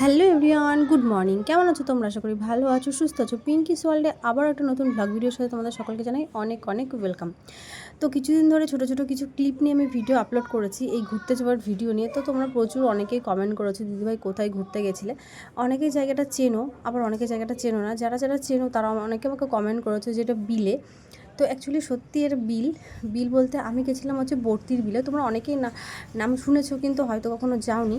Hello everyone, good morning. কেমন আছো তোমরা? আশা করি ভালো আছো, সুস্থ আছো। পিঙ্কিস ওয়ার্ল্ডে আবার একটা নতুন ব্লগ ভিডিওর সাথে তোমাদের সকলকে জানাই অনেক অনেক ওয়েলকাম তো কিছুদিন ধরে ছোটো ছোটো কিছু ক্লিপ নিয়ে আমি ভিডিও আপলোড করেছি, এই ঘুরতে যাওয়ার ভিডিও নিয়ে। তো তোমরা প্রচুর অনেকেই কমেন্ট করেছ, দিদিভাই, কোথায় ঘুরতে গেছিলে? অনেকেই জায়গাটা চেনো, আবার অনেকে জায়গাটা চেনো না। যারা যারা চেনো, তারা অনেকে আমাকে কমেন্ট করেছ যেটা বিলে। তো অ্যাকচুয়ালি সত্যি এর বিল বিল বলতে আমি গেছিলাম হচ্ছে বর্তির বিলে। তোমরা অনেকেই না, নাম শুনেছো কিন্তু হয়তো কখনো যাওনি।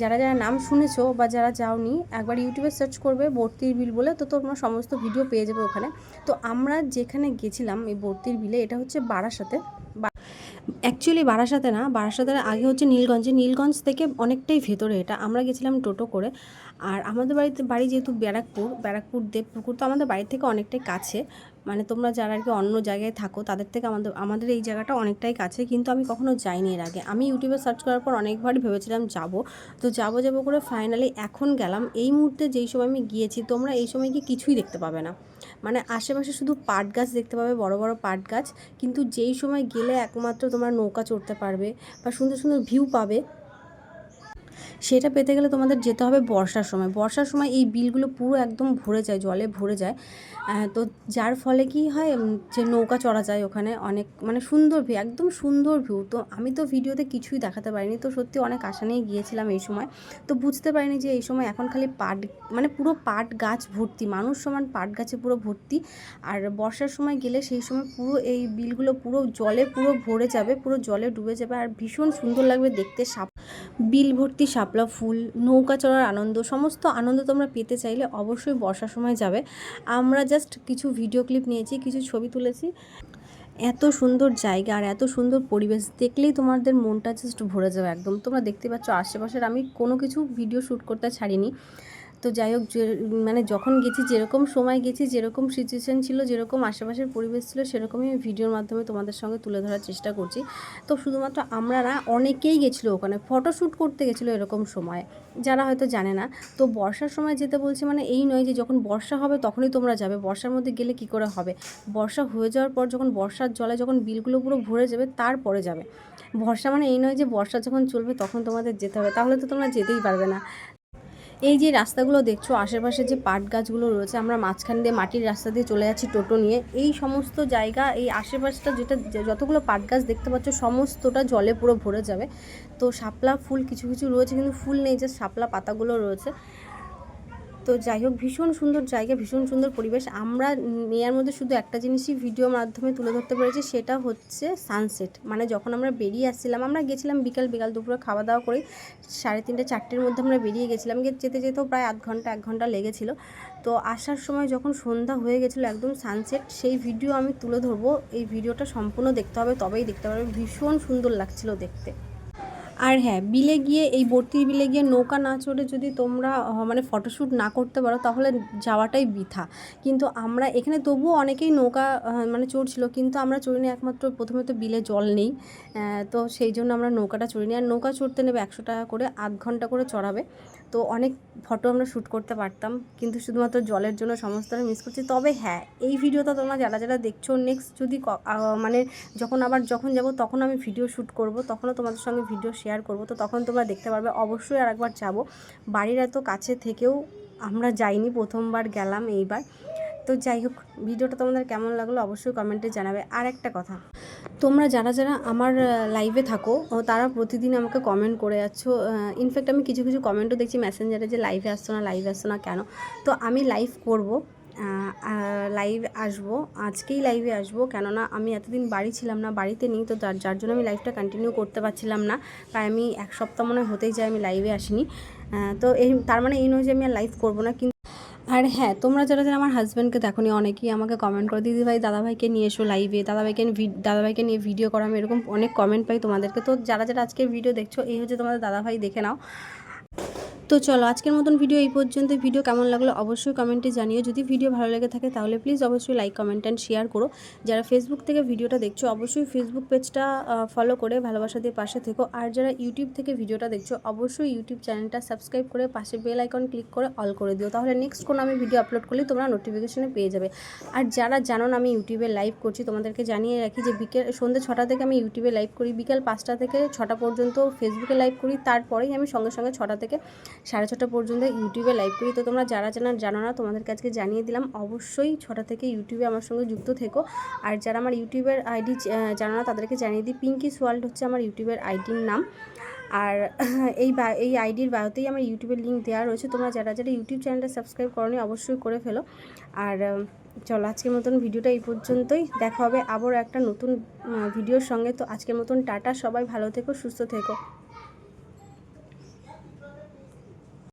যারা যারা নাম শুনেছো বা যারা যাওনি, একবার ইউটিউবে সার্চ করবে বর্তির বিল বলে, তো তোমরা সমস্ত ভিডিও পেয়ে যাবে ওখানে। তো আমরা যেখানে গেছিলাম এই বর্তির বিলে, এটা হচ্ছে বারাসাতে। অ্যাকচুয়ালি বারাসাতে না, বারাসাতের আগে হচ্ছে নীলগঞ্জে নীলগঞ্জ থেকে অনেকটাই ভেতরে এটা। আমরা গেছিলাম টোটো করে। আর আমাদের বাড়িতে, বাড়ি যেহেতু ব্যারাকপুর ব্যারাকপুর, দেবপুকুর, তো আমাদের বাড়ি থেকে অনেকটাই কাছে। মানে তোমরা যারা আর কি অন্য জায়গায় থাকো, তাদের থেকে আমাদের আমাদের এই জায়গাটা অনেকটাই কাছে। কিন্তু আমি কখনো যাইনি এর আগে। আমি ইউটিউবে সার্চ করার পর অনেকবারই ভেবেছিলাম যাব। তো যাব যাব করে ফাইনালি এখন গেলাম। এই মুহূর্তে যেই সময় আমি গিয়েছি, তোমরা এই সময় কি কিছুই দেখতে পাবে না। মানে আশেপাশে শুধু পাট গাছ দেখতে পাবে, বড় বড় পাট গাছ। কিন্তু যেই সময় গেলে একমাত্র তোমরা নৌকা চড়তে পারবে বা সুন্দর সুন্দর ভিউ পাবে। সেটা পেতে গেলে তোমাদের যেতে হবে বর্ষার সময়। বর্ষার সময় এই বিলগুলো পুরো একদম ভরে যায়, জলে ভরে যায়। তো যার ফলে কি হয় যে নৌকা চড়া যায় ওখানে অনেক মানে সুন্দর ভিউ একদম সুন্দর ভিউ তো আমি তো ভিডিওতে কিছুই দেখাতে পারিনি। তো সত্যি অনেক আশা নিয়ে গিয়েছিলাম এই সময়। তো বুঝতে পারিনি যে এই সময় এখন খালি পাট মানে পুরো পাট গাছ ভর্তি, মানুষ সমান পাট গাছে পুরো ভর্তি। আর বর্ষার সময় গেলে সেই সময় পুরো এই বিলগুলো পুরো জলে পুরো ভরে যাবে, পুরো জলে ডুবে যাবে। আর ভীষণ সুন্দর লাগবে দেখতে, সাপ বিল ভর্তি, শাপলা ফুল, নৌকা চড়ার আনন্দ, সমস্ত আনন্দ তোমরা পেতে চাইলে অবশ্যই বর্ষার সময় যাবে। আমরা জাস্ট কিছু ভিডিও ক্লিপ নিয়েছি, কিছু ছবি তুলেছি। এত সুন্দর জায়গা আর এত সুন্দর পরিবেশ, দেখলেই তোমাদের মনটা জাস্ট ভরে যাবে একদম। তোমরা দেখতে পাচ্ছ, আশেপাশের আমি কোনো কিছু ভিডিও শ্যুট করতে ছাড়িনি। তো যাই হোক মানে যখন গেছি, যেরকম সময় গেছি, যেরকম সিচুয়েশান ছিল, যেরকম আশেপাশের পরিবেশ ছিল, সেরকমই আমি ভিডিওর মাধ্যমে তোমাদের সঙ্গে তুলে ধরার চেষ্টা করছি। তো শুধুমাত্র আমরা না, অনেকেই গেছিল ওখানে ফটোশ্যুট করতে গেছিল এরকম সময়। যারা হয়তো জানে না, তো বর্ষার সময় যেতে বলছি মানে এই নয় যে, যখন বর্ষা হবে তখনই তোমরা যাবে। বর্ষার মধ্যে গেলে কি করে হবে? বর্ষা হয়ে যাওয়ার পর যখন বর্ষার জলে যখন বিলগুলো পুরো ভরে যাবে, তারপরে যাবে। বর্ষা মানে এই নয় যে, বর্ষা যখন চলবে তখন তোমাদের যেতে হবে। তাহলে তো তোমরা যেতেই পারবে না। এই যে রাস্তাগুলো দেখছ, আশেপাশে যে পাট গাছগুলো রয়েছে, আমরা মাঝখান দিয়ে মাটির রাস্তা দিয়ে চলে যাচ্ছি টোটো নিয়ে। এই সমস্ত জায়গা, এই আশেপাশটা যেটা যতগুলো পাট গাছ দেখতে পাচ্ছ, সমস্তটা জলে পুরো ভরে যাবে। তো শাপলা ফুল কিছু কিছু রয়েছে, কিন্তু ফুল নেই যে শাপলা পাতাগুলো রয়েছে। তো যাই হোক, ভীষণ সুন্দর জায়গা, ভীষণ সুন্দর পরিবেশ। আমরা নেয়ার মধ্যে শুধু একটা জিনিসই ভিডিওর মাধ্যমে তুলে ধরতে পেরেছি, সেটা হচ্ছে সানসেট মানে যখন আমরা বেরিয়ে আসছিলাম, আমরা গেছিলাম বিকাল বিকাল দুপুরে খাওয়া দাওয়া করে সাড়ে তিনটে, চারটের মধ্যে আমরা বেরিয়ে গেছিলাম। যেতে যেতেও প্রায় আধ ঘণ্টা, এক ঘণ্টা লেগেছিলো। তো আসার সময় যখন সন্ধ্যা হয়ে গেছিল একদম সানসেট সেই ভিডিও আমি তুলে ধরবো। এই ভিডিওটা সম্পূর্ণ দেখতে হবে, তবেই দেখতে পারবে। ভীষণ সুন্দর লাগছিল দেখতে। আর হ্যাঁ বিলে গিয়ে, এই বর্তির বিলে গিয়ে নৌকা না চড়ে যদি তোমরা মানে ফটোশ্যুট না করতে পারো, তাহলে যাওয়াটাই বৃথা। কিন্তু আমরা, এখানে তবুও অনেকেই নৌকা মানে চড়ছিল, কিন্তু আমরা চড়িনি, একমাত্র প্রথমে তো বিলে জল নেই তো সেই জন্য আমরা নৌকাটা চড়িনি। আর নৌকা চড়তে নেবে একশো টাকা করে, আধ ঘণ্টা করে চড়াবে। তো অনেক ফটো আমরা শ্যুট করতে পারতাম, কিন্তু শুধুমাত্র জলের জন্য সমস্তটা মিস করছি। তবে হ্যাঁ এই ভিডিওটা তোমরা যারা যারা দেখছ নেক্সট যদি মানে যখন আবার যখন যাব, তখন আমি ভিডিও শ্যুট করব। তখনও তোমাদের সঙ্গে ভিডিও শেয়ার করব। তো তখন তোমরা দেখতে পারবে, অবশ্যই আর একবার যাব। বাড়ির এত কাছে থেকেও আমরা যাইনি, প্রথমবার গেলাম এইবার। তো যাই হোক, ভিডিওটা তোমাদের কেমন লাগল অবশ্যই কমেন্টে জানাবে। আর একটা কথা, তোমরা যারা যারা আমার লাইভে থাকো তারা প্রতিদিন আমাকে কমেন্ট করে যাচ্ছ। ইনফ্যাক্ট আমি কিছু কিছু কমেন্টও দেখছি মেসেঞ্জারে যে লাইভে আসছো না লাইভে আসছো না কেন? তো আমি লাইভ করব। লাইভ আসব, আজকেই লাইভে আসব, কেননা আমি এতদিন বাড়ি ছিলাম না, বাড়িতে নেই, তো যার যার জন্য আমি লাইভটা কন্টিনিউ করতে পারছিলাম না, তাই আমি এক সপ্তাহ মনে হতেই যায়, আমি লাইভে আসিনি। তো এই, তার মানে এই নয় যে আমি আর লাইভ করব না, কিন্তু আর হ্যাঁ তোমরা যারা যারা আমার হাজব্যান্ডকে দেখো নি অনেকেই আমাকে কমেন্ট করে, দিদি ভাই, দাদাভাইকে নিয়ে এসো লাইভে দাদাভাইকে দাদাভাইকে নিয়ে ভিডিও করা। আমি এরকম অনেক কমেন্ট পাই তোমাদেরকে। তো যারা যারা আজকে ভিডিও দেখছ, এই হচ্ছে তোমাদের দাদাভাই, দেখে নাও। তো চলো আজকের মতন ভিডিও এই পর্যন্ত। ভিডিও কেমন লাগল অবশ্যই কমেন্টে জানিও। যদি ভিডিও ভালো লেগে থাকে তাহলে প্লিজ অবশ্যই লাইক কমেন্ট অ্যান্ড শেয়ার করো। যারা ফেসবুক থেকে ভিডিওটা দেখছ, অবশ্যই ফেসবুক পেজটা ফলো করে ভালোবাসা দিয়ে পাশে থেকো। আর যারা ইউটিউব থেকে ভিডিওটা দেখছ, অবশ্যই ইউটিউব চ্যানেলটা সাবস্ক্রাইব করে পাশে বেল আইকন ক্লিক করে অল করে দিও। তাহলে নেক্সট কোনো আমি ভিডিও আপলোড করলে তোমরা নোটিফিকেশনে পেয়ে যাবে। আর যারা জানো না আমি ইউটিউবে লাইভ করছি, তোমাদেরকে জানিয়ে রাখি যে বিকেল, সন্ধ্যে ছটা থেকে আমি ইউটিউবে লাইভ করি। বিকেল পাঁচটা থেকে ছটা পর্যন্ত ফেসবুকে লাইভ করি। তারপরেই আমি সঙ্গে সঙ্গে ছটা থেকে সাড়ে ছটা পর্যন্ত ইউটিউবে লাইভ করি। তো তোমরা যারা জানা জানো না তোমাদের কাছে জানিয়ে দিলাম, অবশ্যই ছটা থেকে ইউটিউবে আমার সঙ্গে যুক্ত থেকো। আর যারা আমার ইউটিউবের আইডি জানো না, তাদেরকে জানিয়ে দিই পিঙ্কিস ওয়ার্ল্ড হচ্ছে আমার ইউটিউবের আইডির নাম। আর এই এই আইডির বায়োতেই আমার ইউটিউবের লিঙ্ক দেওয়া রয়েছে। তোমরা যারা যারা ইউটিউব চ্যানেলটা সাবস্ক্রাইব করনি, অবশ্যই করে ফেলো। আর চলো, আজকের মতন ভিডিওটা এই পর্যন্তই। দেখা হবে আবার একটা নতুন ভিডিওর সঙ্গে। তো আজকের মতন টাটা, সবাই ভালো থেকো, সুস্থ থেকো।